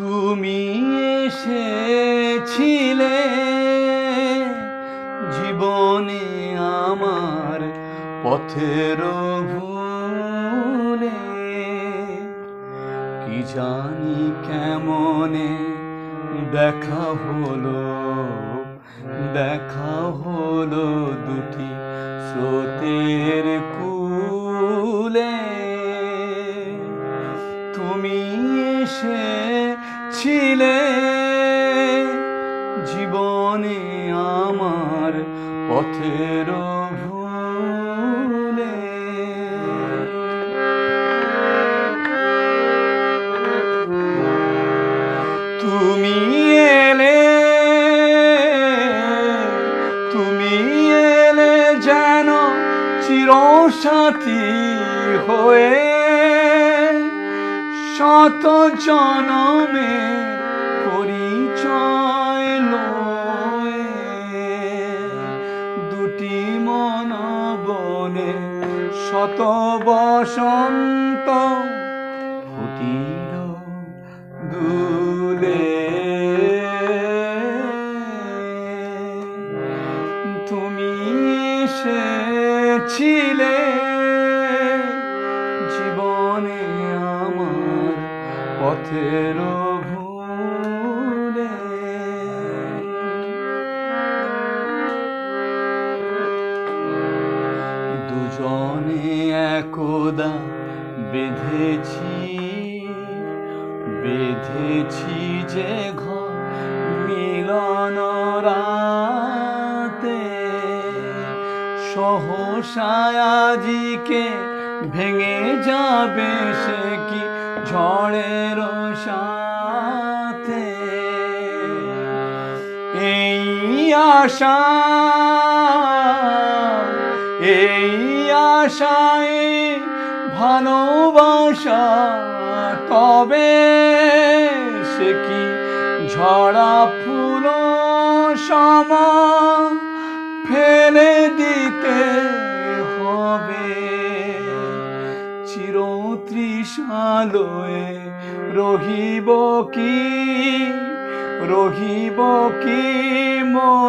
তুমি এসেছিলে, জীবনে আমার পথের ভুলে। কি জানি কেমনে দেখা হলো দেখা হলো দুটি স্রোতের এসেছিলে জীবনে আমার পথের ভুলে। তুমি এলে তুমি এলে যেন চিরসাথী হয়ে শত জনমে পরিচয় দুটি মন বনে শত বসন্ত ফুটিল দুলে। তুমি এসেছিলে জীবনে পথের ভুলে দুজনে একদা বেঁধেছি বেঁধেছি যে ঘর মিলন রাতে। সহসায়াজিকে ভেঙে যাবে সে কি ঝড়ের সাথে এই আশা, এই আশায় ভালোবাসা, তবে সে কি ঝরা ফুল সম ফেলে দিতে হবে? চিরতৃষালয়ে রহিব কি? রহিব কি মোরা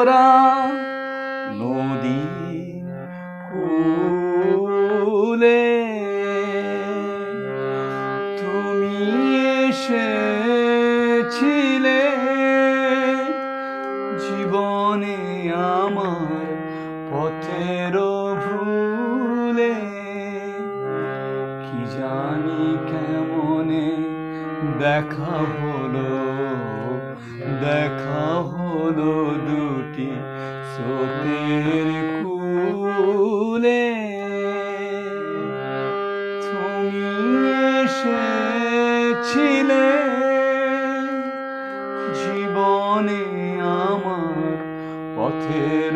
দেখা হলো দেখা হলো দুটি স্রোতের কুলে তুমি এসেছিলে জীবনে আমার পথের